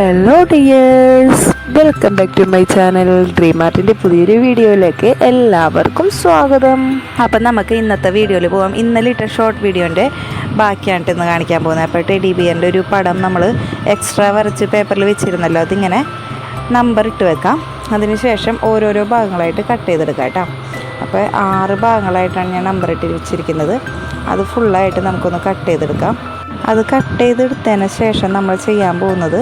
Hello dears welcome back to my channel dream ആർട്ടിന്റെ പുതിയൊരു വീഡിയോയിലേക്ക് എല്ലാവർക്കും സ്വാഗതം. അപ്പം നമുക്ക് ഇന്നത്തെ വീഡിയോയിൽ പോകാം ഇന്നലെ ഇട്ട ഷോർട്ട് വീഡിയോന്റെ ബാക്കിയാണ് ഇന്ന് കാണിക്കാൻ പോകുന്നത്. അപ്പോൾ ടെഡി ബിയറിന്റെ ഒരു പടം നമ്മൾ എക്സ്ട്രാ വരച്ച് പേപ്പറിൽ വെച്ചിരുന്നല്ലോ. അതിങ്ങനെ നമ്പർ ഇട്ട് വെക്കാം. അതിനുശേഷം ഓരോരോ ഭാഗങ്ങളായിട്ട് കട്ട് ചെയ്തെടുക്കാം കേട്ടോ. അപ്പോൾ ആറ് ഭാഗങ്ങളായിട്ടാണ് ഞാൻ നമ്പർ ഇട്ട് വെച്ചിരിക്കുന്നത്. അത് ഫുള്ളായിട്ട് നമുക്കൊന്ന് കട്ട് ചെയ്തെടുക്കാം. അത് കട്ട് ചെയ്തെടുത്തതിന് ശേഷം നമ്മൾ ചെയ്യാൻ പോകുന്നത്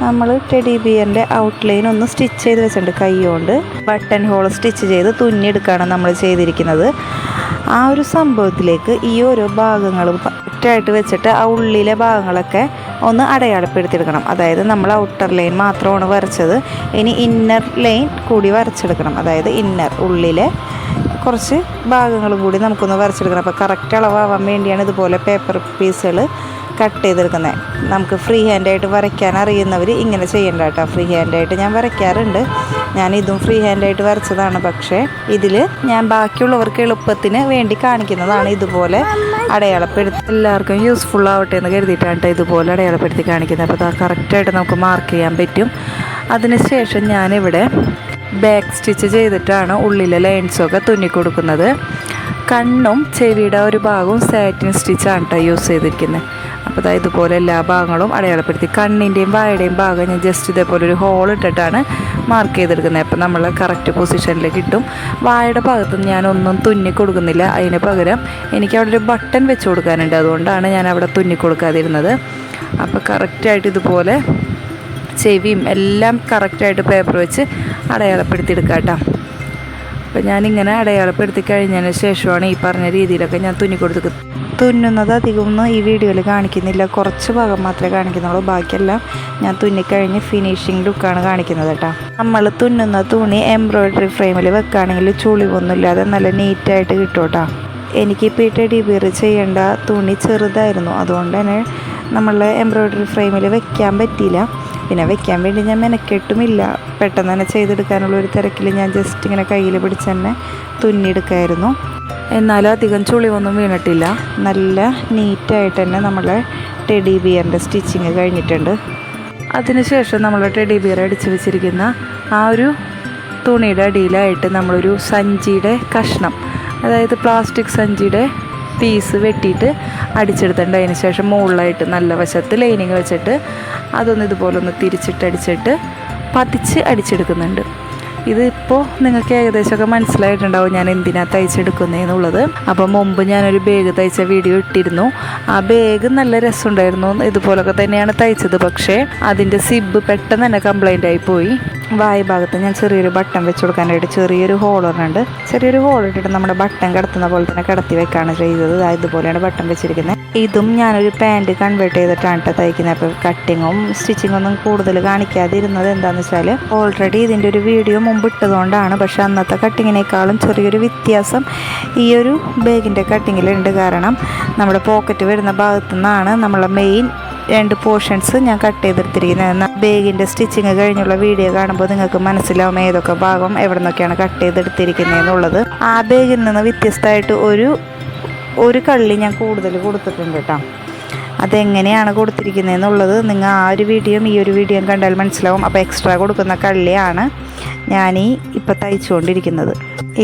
നമ്മൾ ടെഡി ബിയറിന്റെ ഔട്ട്ലൈൻ ഒന്ന് സ്റ്റിച്ച് ചെയ്ത് വെച്ചിട്ടുണ്ട് കൈ കൊണ്ട് ബട്ടൺ ഹോൾ സ്റ്റിച്ച് ചെയ്ത് തുന്നിയെടുക്കുകയാണ് നമ്മൾ ചെയ്തിരിക്കുന്നത്. ആ ഒരു സംഭവത്തിലേക്ക് ഈ ഓരോ ഭാഗങ്ങളും ഒറ്റയായിട്ട് വെച്ചിട്ട് ആ ഉള്ളിലെ ഭാഗങ്ങളൊക്കെ ഒന്ന് അടയാളപ്പെടുത്തിയെടുക്കണം. അതായത് നമ്മൾ ഔട്ടർ ലൈൻ മാത്രമാണ് വരച്ചത്. ഇനി ഇന്നർ ലൈൻ കൂടി വരച്ചെടുക്കണം. അതായത് ഇന്നർ ഉള്ളിലെ കുറച്ച് ഭാഗങ്ങളും കൂടി നമുക്കൊന്ന് വരച്ചെടുക്കണം. അപ്പോൾ കറക്റ്റ് അളവാവാൻ വേണ്ടിയാണ് ഇതുപോലെ പേപ്പർ പീസുകൾ കട്ട് ചെയ്തെടുക്കുന്നത് നമുക്ക് ഫ്രീ ഹാൻഡായിട്ട് വരയ്ക്കാൻ അറിയുന്നവർ ഇങ്ങനെ ചെയ്യേണ്ട കേട്ടോ. ഫ്രീ ഹാൻഡായിട്ട് ഞാൻ വരയ്ക്കാറുണ്ട്. ഞാൻ ഇതും ഫ്രീ ഹാൻഡായിട്ട് വരച്ചതാണ്. പക്ഷേ ഇതിൽ ഞാൻ ബാക്കിയുള്ളവർക്ക് എളുപ്പത്തിന് വേണ്ടി കാണിക്കുന്നതാണ് ഇതുപോലെ അടയാളപ്പെടുത്തി. എല്ലാവർക്കും യൂസ്ഫുൾ ആവട്ടെ എന്ന് കരുതിയിട്ടാണ് ഇതുപോലെ അടയാളപ്പെടുത്തി കാണിക്കുന്നത്. അപ്പോൾ അത് കറക്റ്റായിട്ട് നമുക്ക് മാർക്ക് ചെയ്യാൻ പറ്റും. അതിനുശേഷം ഞാനിവിടെ ബാക്ക് സ്റ്റിച്ച് ചെയ്തിട്ടാണ് ഉള്ളിലെ ലൈൻസൊക്കെ തുന്നി കൊടുക്കുന്നത്. കണ്ണും ചെവിയുടെ ഒരു ഭാഗവും സാറ്റിൻ സ്റ്റിച്ചാണ് കേട്ടോ യൂസ് ചെയ്തിരിക്കുന്നത് അപ്പോൾ ഇതുപോലെ എല്ലാ ഭാഗങ്ങളും അടയാളപ്പെടുത്തി. കണ്ണിന്റെയും വായയുടെയും ഭാഗം ഞാൻ ജസ്റ്റ് ഇതേപോലെ ഒരു ഹോൾ ഇട്ടിട്ടാണ് മാർക്ക് ചെയ്തെടുക്കുന്നത്. അപ്പോൾ നമ്മൾ കറക്റ്റ് പൊസിഷനിൽ കിട്ടും. വായയുടെ ഭാഗത്ത് ഞാനൊന്നും തുന്നി കൊടുക്കുന്നില്ല. അതിന് പകരം എനിക്ക് അവിടെ ഒരു ബട്ടൺ വെച്ച് കൊടുക്കാനുണ്ട്. അതുകൊണ്ടാണ് ഞാൻ അവിടെ തുന്നി കൊടുക്കാതിരുന്നത്. അപ്പോൾ കറക്റ്റായിട്ട് ഇതുപോലെ ചെവിയും എല്ലാം കറക്റ്റായിട്ട് പേപ്പർ വെച്ച് അടയാളപ്പെടുത്തി എടുക്കാം കേട്ടോ അപ്പോൾ ഞാനിങ്ങനെ അടയാളപ്പെടുത്തി കഴിഞ്ഞതിന് ശേഷമാണ് ഈ പറഞ്ഞ രീതിയിലൊക്കെ ഞാൻ തുന്നി കൊടുത്ത് തുന്നുന്നത് അധികമൊന്നും ഈ വീഡിയോയിൽ കാണിക്കുന്നില്ല. കുറച്ച് ഭാഗം മാത്രമേ കാണിക്കുന്നുള്ളൂ. ബാക്കിയെല്ലാം ഞാൻ തുന്നിക്കഴിഞ്ഞ് ഫിനിഷിംഗ് ലുക്കാണ് കാണിക്കുന്നത് കേട്ടോ. നമ്മൾ തുന്നുന്ന തുണി എംബ്രോയ്ഡറി ഫ്രെയിമിൽ വെക്കുകയാണെങ്കിൽ ചുളിവൊന്നുമില്ലാതെ നല്ല നീറ്റായിട്ട് കിട്ടും കേട്ടോ. എനിക്കിപ്പോൾ ഈ ടെഡി ബിയർ ചെയ്യേണ്ട തുണി ചെറുതായിരുന്നു. അതുകൊണ്ട് തന്നെ നമ്മളെ എംബ്രോയ്ഡറി ഫ്രെയിമിൽ വെക്കാൻ പറ്റിയില്ല. പിന്നെ വെക്കാൻ വേണ്ടി ഞാൻ മെനക്കെട്ടുമില്ല. പെട്ടെന്ന് തന്നെ ചെയ്തെടുക്കാനുള്ള ഒരു തിരക്കിൽ ഞാൻ ജസ്റ്റ് ഇങ്ങനെ കയ്യിൽ പിടിച്ച് തന്നെ തുന്നിയെടുക്കായിരുന്നു. എന്നാലും അധികം ചുളിവൊന്നും വീണിട്ടില്ല. നല്ല നീറ്റായിട്ട് തന്നെ നമ്മളെ ടെഡി ബിയറിന്റെ സ്റ്റിച്ചിങ് കഴിഞ്ഞിട്ടുണ്ട്. അതിനുശേഷം നമ്മൾ ടെഡി ബിയർ അടിച്ചു വെച്ചിരിക്കുന്ന ആ ഒരു തുണിയുടെ അടിയിലായിട്ട് നമ്മളൊരു സഞ്ചിയുടെ കഷ്ണം അതായത് പ്ലാസ്റ്റിക് സഞ്ചിയുടെ പീസ് വെട്ടിയിട്ട് അടിച്ചെടുത്തിട്ടുണ്ട്. അതിന് ശേഷം മുകളിലായിട്ട് നല്ല വശത്ത് ലൈനിങ് വെച്ചിട്ട് അതൊന്ന് ഇതുപോലെ ഒന്ന് തിരിച്ചിട്ട് അടിച്ചിട്ട് പതിച്ച് അടിച്ചെടുക്കുന്നുണ്ട്. ഇതിപ്പോൾ നിങ്ങൾക്ക് ഏകദേശമൊക്കെ മനസ്സിലായിട്ടുണ്ടാവും ഞാൻ എന്തിനാണ് തയ്ച്ചെടുക്കുന്നതെന്നുള്ളത് അപ്പോൾ മുമ്പ് ഞാനൊരു ബാഗ് തയ്ച്ച വീഡിയോ ഇട്ടിരുന്നു. ആ ബാഗ് നല്ല രസമുണ്ടായിരുന്നു. ഇതുപോലൊക്കെ തന്നെയാണ് തയ്ച്ചത്. പക്ഷേ അതിന്റെ സിബ് പെട്ടെന്ന് തന്നെ കംപ്ലൈന്റ് ആയിപ്പോയി പോയി. വായ ഭാഗത്ത് ഞാൻ ചെറിയൊരു ബട്ടൺ വെച്ച് കൊടുക്കാനായിട്ട് ചെറിയൊരു ഹോളുണ്ട് ചെറിയൊരു ഹോൾ ഇട്ടിട്ട് നമ്മുടെ ബട്ടൺ കിടത്തുന്ന പോലെ തന്നെ കിടത്തി വെക്കാണ് ചെയ്തത്. ഇതുപോലെയാണ് ബട്ടൺ വെച്ചിരിക്കുന്നത് ഇതും ഞാനൊരു പാന്റ് കൺവേർട്ട് ചെയ്തിട്ടാണ് കേട്ടോ തയ്ക്കുന്നത് അപ്പോൾ കട്ടിങ്ങും സ്റ്റിച്ചിങ്ങും ഒന്നും കൂടുതൽ കാണിക്കാതിരുന്നത് എന്താണെന്ന് വെച്ചാൽ ഓൾറെഡി ഇതിന്റെ ഒരു വീഡിയോ മുമ്പ് ഇട്ടതുകൊണ്ടാണ്. പക്ഷെ അന്നത്തെ കട്ടിങ്ങിനേക്കാളും ചെറിയൊരു വ്യത്യാസം ഈ ഒരു ബാഗിന്റെ കട്ടിങ്ങിലുണ്ട് കാരണം നമ്മുടെ പോക്കറ്റ് വരുന്ന ഭാഗത്തു നിന്നാണ് നമ്മളെ മെയിൻ രണ്ട് പോർഷൻസ് ഞാൻ കട്ട് ചെയ്തെടുത്തിരിക്കുന്നത്. എന്നാൽ ബാഗിന്റെ സ്റ്റിച്ചിങ് കഴിഞ്ഞുള്ള വീഡിയോ കാണുമ്പോൾ നിങ്ങൾക്ക് മനസ്സിലാവും ഏതൊക്കെ ഭാഗം എവിടെ നിന്നൊക്കെയാണ് കട്ട് ചെയ്തെടുത്തിരിക്കുന്നത് എന്നുള്ളത് ആ ബാഗിൽ നിന്ന് വ്യത്യസ്തമായിട്ട് ഒരു ഒരു കള്ളി ഞാൻ കൂടുതൽ കൊടുത്തിട്ടുണ്ട് കേട്ടോ അതെങ്ങനെയാണ് കൊടുത്തിരിക്കുന്നത് എന്നുള്ളത് നിങ്ങൾ ആ ഒരു വീഡിയോയും ഈ ഒരു വീഡിയോയും കണ്ടാൽ മനസ്സിലാവും. അപ്പോൾ എക്സ്ട്രാ കൊടുക്കുന്ന കള്ളിയാണ് ഞാൻ ഈ ഇപ്പോൾ തയ്ച്ചുകൊണ്ടിരിക്കുന്നത്.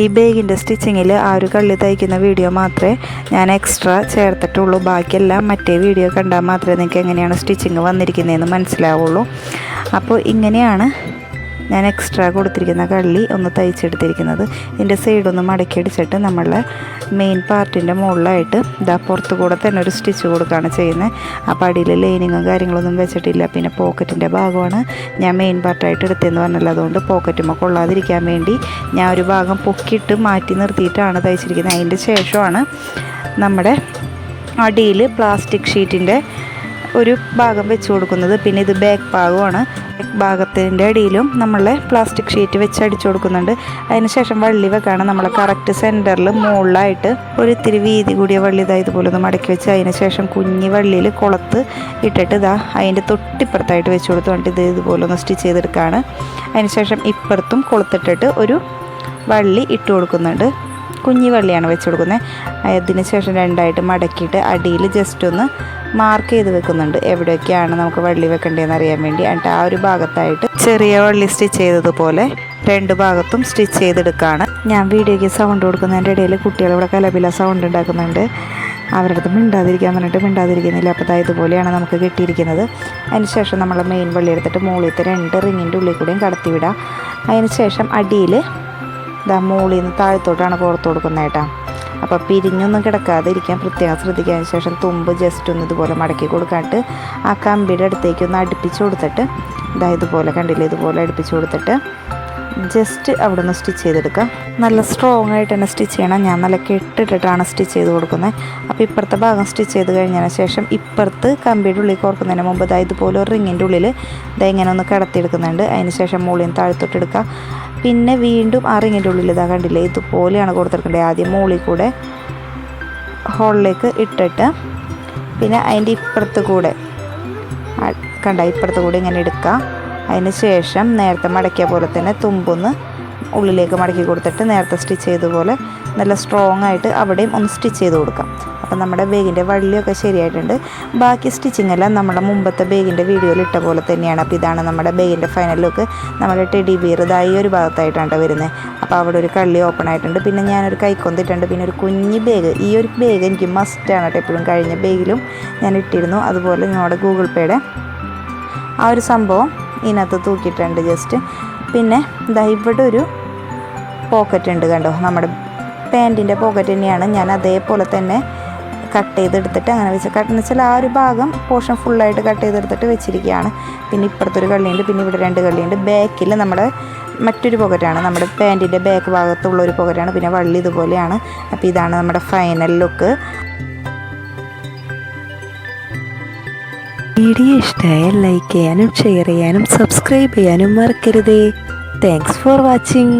ഈ ബേഗിന്റെ സ്റ്റിച്ചിങ്ങിൽ ആ ഒരു കള്ളി തയ്ക്കുന്ന വീഡിയോ മാത്രമേ ഞാൻ എക്സ്ട്രാ ചേർത്തിട്ടുള്ളൂ. ബാക്കിയെല്ലാം മറ്റേ വീഡിയോ കണ്ടാൽ മാത്രമേ നിങ്ങൾക്ക് എങ്ങനെയാണ് സ്റ്റിച്ചിങ് വന്നിരിക്കുന്നതെന്ന് മനസ്സിലാവുള്ളൂ. അപ്പോൾ ഇങ്ങനെയാണ് ഞാൻ എക്സ്ട്രാ കൊടുത്തിരിക്കുന്ന കള്ളി ഒന്ന് തയ്ച്ചെടുത്തിരിക്കുന്നത്. ഇതിന്റെ സൈഡൊന്ന് മടക്കി അടിച്ചിട്ട് നമ്മളെ മെയിൻ പാർട്ടിന്റെ മുകളിലായിട്ട് ഇതാ പുറത്ത് കൂടെ തന്നെ ഒരു സ്റ്റിച്ച് കൊടുക്കുകയാണ് ചെയ്യുന്നത് അപ്പോൾ അടിയിൽ ലൈനിങ്ങും കാര്യങ്ങളൊന്നും വെച്ചിട്ടില്ല. പിന്നെ പോക്കറ്റിന്റെ ഭാഗമാണ് ഞാൻ മെയിൻ പാർട്ടായിട്ട് എടുത്തതെന്ന് പറഞ്ഞല്ലോ. അതുകൊണ്ട് പോക്കറ്റുമ്പോൾ കൊള്ളാതിരിക്കാൻ വേണ്ടി ഞാൻ ഒരു ഭാഗം പൊക്കിയിട്ട് മാറ്റി നിർത്തിയിട്ടാണ് തയ്ച്ചിരിക്കുന്നത്. അതിന്റെ ശേഷമാണ് നമ്മുടെ അടിയിൽ പ്ലാസ്റ്റിക് ഷീറ്റിന്റെ ഒരു ഭാഗം വെച്ച് കൊടുക്കുന്നത്. പിന്നെ ഇത് ബാക്ക് ഭാഗമാണ് ബാക്ക് ഭാഗത്തിന്റെ അടിയിലും നമ്മളെ പ്ലാസ്റ്റിക് ഷീറ്റ് വെച്ച് അടിച്ചു കൊടുക്കുന്നുണ്ട്. അതിനുശേഷം വള്ളി വെക്കാണ്. നമ്മൾ കറക്റ്റ് സെന്ററിൽ മുകളിലായിട്ട് ഒരു ഇത്തിരി വീതി കൂടിയ വള്ളി ഇതാ ഇതുപോലെ ഒന്ന് മടക്കി വെച്ച് അതിന് ശേഷം കുഞ്ഞി വള്ളിയിൽ കുളത്ത് ഇട്ടിട്ട് ഇതാ അതിന്റെ തൊട്ടിപ്പുറത്തായിട്ട് വെച്ച് കൊടുത്തുകൊണ്ട് ഇത് ഇതുപോലെ ഒന്ന് സ്റ്റിച്ച് ചെയ്തെടുക്കുകയാണ് അതിന് ശേഷം ഇപ്പുറത്തും കൊളുത്തിട്ടിട്ട് ഒരു വള്ളി ഇട്ട് കൊടുക്കുന്നുണ്ട്. കുഞ്ഞി വള്ളിയാണ് വെച്ച് കൊടുക്കുന്നത്. അതിന് ശേഷം രണ്ടായിട്ട് മടക്കിയിട്ട് അടിയിൽ ജസ്റ്റ് ഒന്ന് മാർക്ക് ചെയ്ത് വെക്കുന്നുണ്ട്. എവിടെയൊക്കെയാണ് നമുക്ക് വള്ളി വെക്കേണ്ടതെന്ന് അറിയാൻ വേണ്ടി. എന്നിട്ട് ആ ഒരു ഭാഗത്തായിട്ട് ചെറിയ വള്ളി സ്റ്റിച്ച് ചെയ്തതുപോലെ രണ്ട് ഭാഗത്തും സ്റ്റിച്ച് ചെയ്തെടുക്കുകയാണ്. ഞാൻ വീഡിയോയ്ക്ക് സൗണ്ട് കൊടുക്കുന്നതിന്റെ ഇടയിൽ കുട്ടികൾ ഇവിടെ കലപില സൗണ്ട് ഉണ്ടാക്കുന്നുണ്ട്. അവരുടെ അടുത്ത് മിണ്ടാതിരിക്കാൻ പറഞ്ഞിട്ട് മിണ്ടാതിരിക്കുന്നില്ല. അപ്പോൾ ഇതുപോലെയാണ് നമുക്ക് കിട്ടിയിരിക്കുന്നത്. അതിന് ശേഷം നമ്മൾ മെയിൻ വള്ളി എടുത്തിട്ട് മുകളിലത്തെ രണ്ട് റിങ്ങിന്റെ ഉള്ളിൽ കൂടെയും കടത്തിവിടാം. അതിനുശേഷം അതിന് ശേഷം അടിയിൽ ഇതാ മുകളിൽ നിന്ന് താഴത്തോട്ടാണ് പുറത്ത് കൊടുക്കുന്നത് കേട്ടോ അപ്പോൾ പിരിഞ്ഞൊന്നും കിടക്കാതെ ഇരിക്കാൻ പ്രത്യേകം ശ്രദ്ധിക്കാതിന് ശേഷം തുമ്പ് ജസ്റ്റ് ഒന്ന് ഇതുപോലെ മടക്കി കൊടുക്കാട്ട് ആ കമ്പിയുടെ അടുത്തേക്ക് ഒന്ന് അടുപ്പിച്ച് കൊടുത്തിട്ട് ഇതാ ഇതുപോലെ കണ്ടില്ലേ ഇതുപോലെ അടുപ്പിച്ച് കൊടുത്തിട്ട് ജസ്റ്റ് അവിടെ നിന്ന് സ്റ്റിച്ച് ചെയ്തെടുക്കാം നല്ല സ്ട്രോങ് ആയിട്ട് തന്നെ സ്റ്റിച്ച് ചെയ്യണം. ഞാൻ നല്ല കെട്ടിട്ടിട്ടാണ് സ്റ്റിച്ച് ചെയ്ത് കൊടുക്കുന്നത്. അപ്പോൾ ഇപ്പുറത്തെ ഭാഗം സ്റ്റിച്ച് ചെയ്ത് കഴിഞ്ഞതിന് ശേഷം ഇപ്പുറത്ത് കമ്പിയുടെ ഉള്ളിൽ കോർക്കുന്നതിന് മുമ്പ് ഇതാ ഇതുപോലെ ഒരു റിങ്ങിന്റെ ഉള്ളിൽ ഇതാ ഇങ്ങനെ ഒന്ന് കടത്തിയെടുക്കുന്നുണ്ട്. അതിന് ശേഷം മുകളിൽ നിന്ന് പിന്നെ വീണ്ടും ആ റിങ്ങിന്റെ ഉള്ളിൽ ഇതാ കണ്ടില്ലേ? ഇതുപോലെയാണ് കൊടുത്തിരിക്കേണ്ടത് ആദ്യം മുകളിൽ കൂടെ ഹോളിലേക്ക് ഇട്ടിട്ട് പിന്നെ അതിന്റെ ഇപ്പുറത്ത് കൂടെ കണ്ട? ഇപ്പുറത്ത് കൂടെ ഇങ്ങനെ എടുക്കുക അതിന് ശേഷം നേരത്തെ മടക്കിയ പോലെ തന്നെ തുമ്പൊന്ന് ഉള്ളിലേക്ക് മടക്കി കൊടുത്തിട്ട് നേരത്തെ സ്റ്റിച്ച് പോലെ നല്ല സ്ട്രോങ് ആയിട്ട് അവിടെയും ഒന്ന് സ്റ്റിച്ച് ചെയ്ത് കൊടുക്കാം. അപ്പം നമ്മുടെ ബേഗിന്റെ വള്ളിയൊക്കെ ശരിയായിട്ടുണ്ട്. ബാക്കി സ്റ്റിച്ചിങ് എല്ലാം നമ്മുടെ മുമ്പത്തെ ബേഗിന്റെ വീഡിയോയിൽ ഇട്ട പോലെ തന്നെയാണ്. അപ്പോൾ ഇതാണ് നമ്മുടെ ബേഗിന്റെ ഫൈനൽ ലുക്ക് നമ്മുടെ ടെഡി ബിയർ ഇതായി ഒരു ഭാഗത്തായിട്ടാണ് വരുന്നത്. അപ്പോൾ അവിടെ ഒരു കള്ളി ഓപ്പൺ ആയിട്ടുണ്ട്. പിന്നെ ഞാനൊരു കൈക്കൊന്നിട്ടുണ്ട് പിന്നെ ഒരു കുഞ്ഞ് ബാഗ് ഈ ഒരു ബാഗ് എനിക്ക് മസ്റ്റാണ് കേട്ടോ. എപ്പോഴും കഴിഞ്ഞ ബാഗിലും ഞാൻ ഇട്ടിരുന്നു. അതുപോലെ ഞങ്ങളുടെ ഗൂഗിൾ പേയുടെ ആ ഒരു സംഭവം ഇതിനകത്ത് തൂക്കിയിട്ടുണ്ട് ജസ്റ്റ് പിന്നെ ഇതാ ഇവിടെ ഒരു പോക്കറ്റ് ഉണ്ട് കണ്ടോ? നമ്മുടെ പാന്റിന്റെ പോക്കറ്റ് തന്നെയാണ്. ഞാൻ അതേപോലെ തന്നെ കട്ട് ചെയ്തെടുത്തിട്ട് അങ്ങനെ വെച്ച് കട്ട് എന്ന് വെച്ചാൽ ആ ഒരു ഭാഗം പോർഷൻ ഫുള്ളായിട്ട് കട്ട് ചെയ്തെടുത്തിട്ട് വെച്ചിരിക്കുകയാണ്. പിന്നെ ഇപ്പുറത്തൊരു കള്ളിയുണ്ട് പിന്നെ ഇവിടെ രണ്ട് കള്ളിയുണ്ട് ബാക്കിൽ നമ്മുടെ മറ്റൊരു പോക്കറ്റാണ് നമ്മുടെ പാന്റിന്റെ ബാക്ക് ഭാഗത്തുള്ള ഒരു പോക്കറ്റാണ് പിന്നെ വള്ളി ഇതുപോലെയാണ്. അപ്പോൾ ഇതാണ് നമ്മുടെ ഫൈനൽ ലുക്ക് വീഡിയോ ഇഷ്ടമായാൽ ലൈക്ക് ചെയ്യാനും ഷെയർ ചെയ്യാനും സബ്സ്ക്രൈബ് ചെയ്യാനും മറക്കരുതേ. Thanks for watching